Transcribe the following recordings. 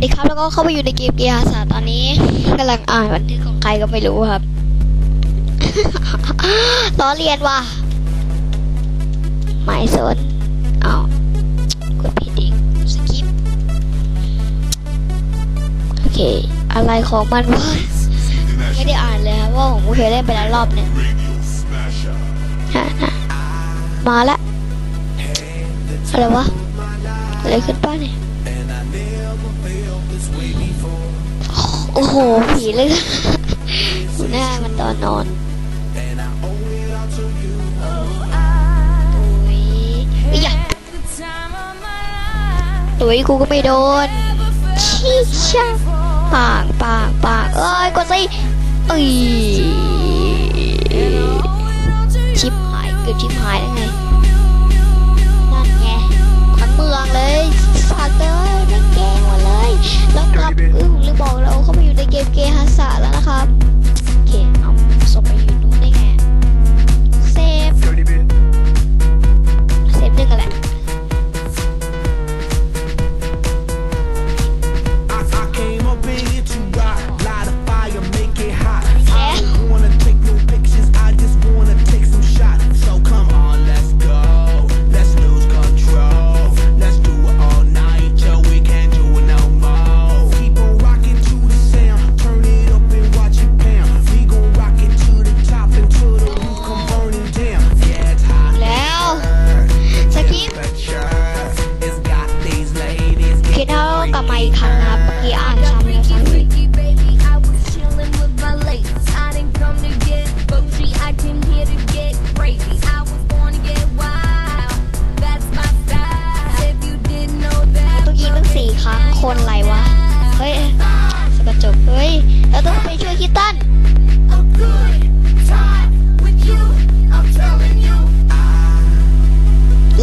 วัสดีครับแล้วก็เข้าไปอยู่ในเกมเกียร์ศาสตร์ตอนนี้กำลังอ่านบันทึกของใครก็ไม่รู้ครับล้อเลียนว่ะไม่สนเอากดผิดอีกสกิปโอเค อะไรของมันวะไม่ได้อ่านเลยครับว่าผมเคยเล่นไปแล้วรอบหนึ่งมาละอะไรวะอะไรขึ้นป้าเนี่ย โอ้โห ผีเลยหน้ามันตอนนอนตุยอยอย่าตุยกูก็ไม่โดนชิช่าปากปากปากเอ้ยกดสิเอ้ยชิปหายเกือบชิปหายแล้วไง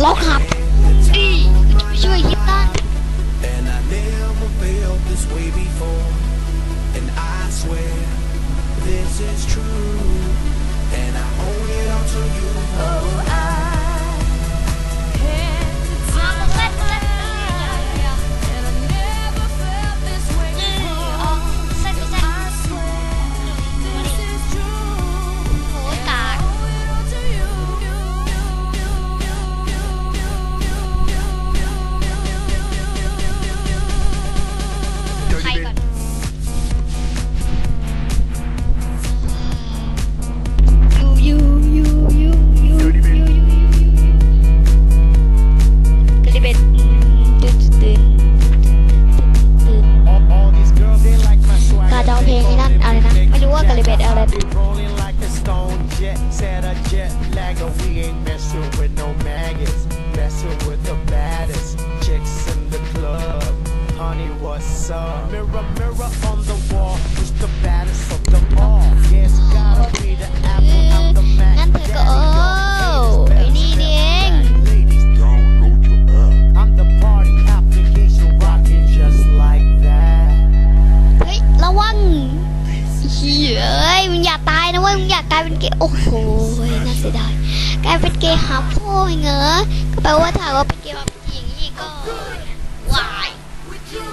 walk up. Hey. And I never felt this way before. And I swear this is true. And I owe it all to you. Oh, Only bit out of it. Rolling like a stone jet, set a jet lagger. We ain't messing with no maggots. Messing with the baddest chicks in the club. Honey, what's up? Mirror เป็นเกย์หาพ่อเงอก็แปลว่าถ้าว่าเป็นเกย์แบบผู้หญิงนี่ก็วาย With you,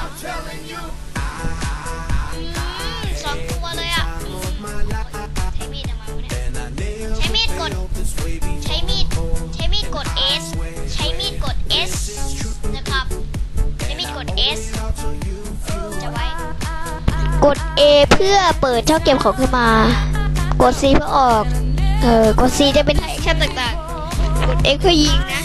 I'm telling you. อืมสองตัวเลยอะใช้มีดทำไมวะเนี่ยใช้มีดกด ใช้มีด ใช้มีดกด S ใช้มีดกด S นะครับ ใช้มีดกด S จะไว้ กด A เพื่อเปิดช่องเก็บของขึ้นมา กด C เพื่อออก เออกด C จะเป็นแอคชั่นต่างๆ กด X เพื่อยิงนะ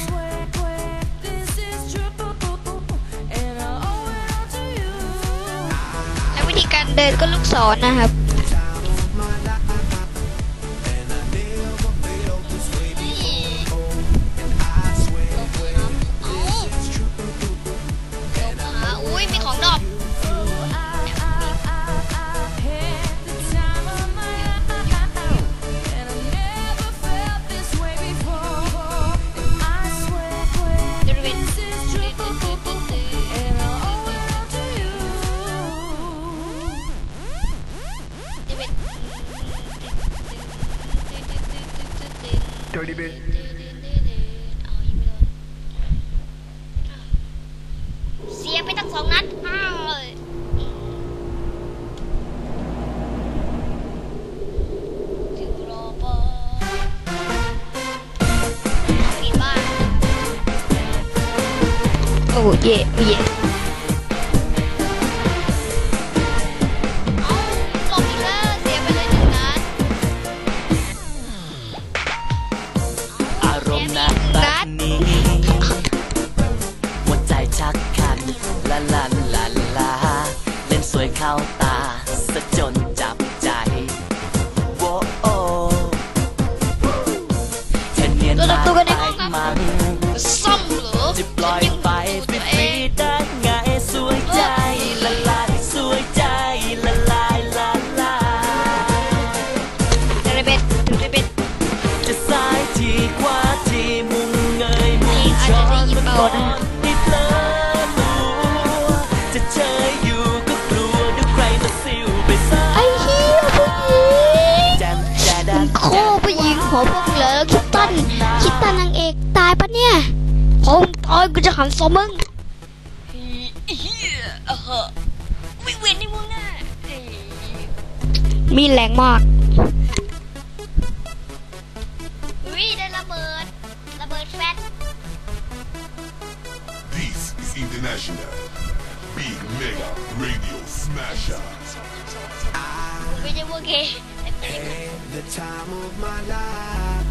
และวิธีการเดินก็ลูกศรนะครับ teddy bear. Xìa phải tắt sóng nát. Oh yeah, oh yeah. help คิดตานางเอกตายปะเนี่ยพอมตายกูจะหันซมึงวิ่งเวียนในวงหน้ามีแรงมากวิ่งได้ระเบิด ระเบิดแฟต This is international big mega radio smasher ไม่ใช่พวกเกย์ the time of my life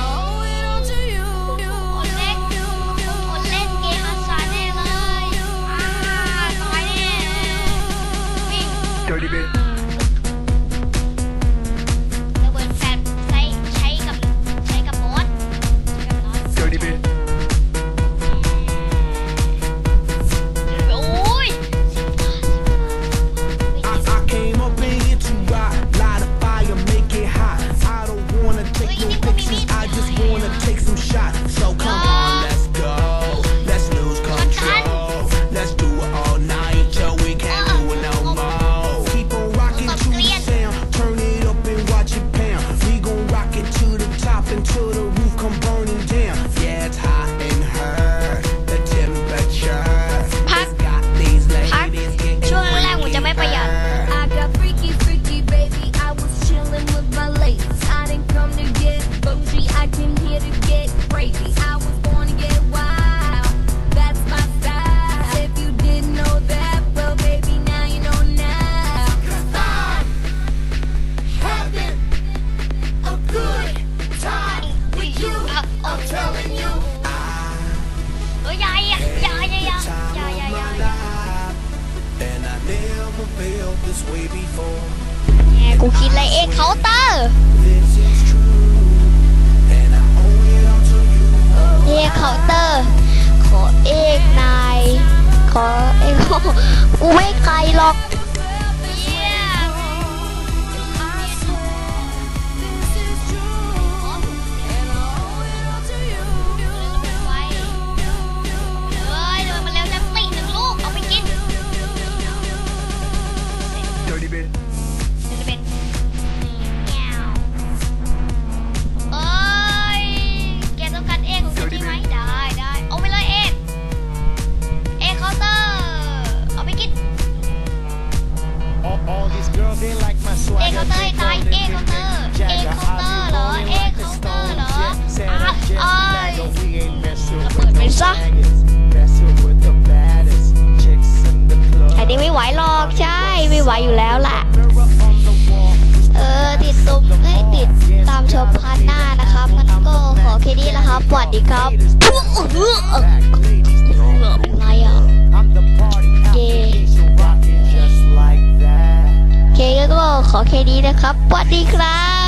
baby. Dirty bit. กูคิดเลยเองเคาน์เตอร์ มันซะอันนี้ไม่ไหวหรอกใช่ไม่ไหวอยู่แล้วแหละเออติดซุมให้ติดตามชมพาร์ทหน้านะครับมันก็ขอแค่นี้ละครับสวัสดีครับอะไรอะเกเคก็ขอแค่นี้นะครับสวัสดีครับ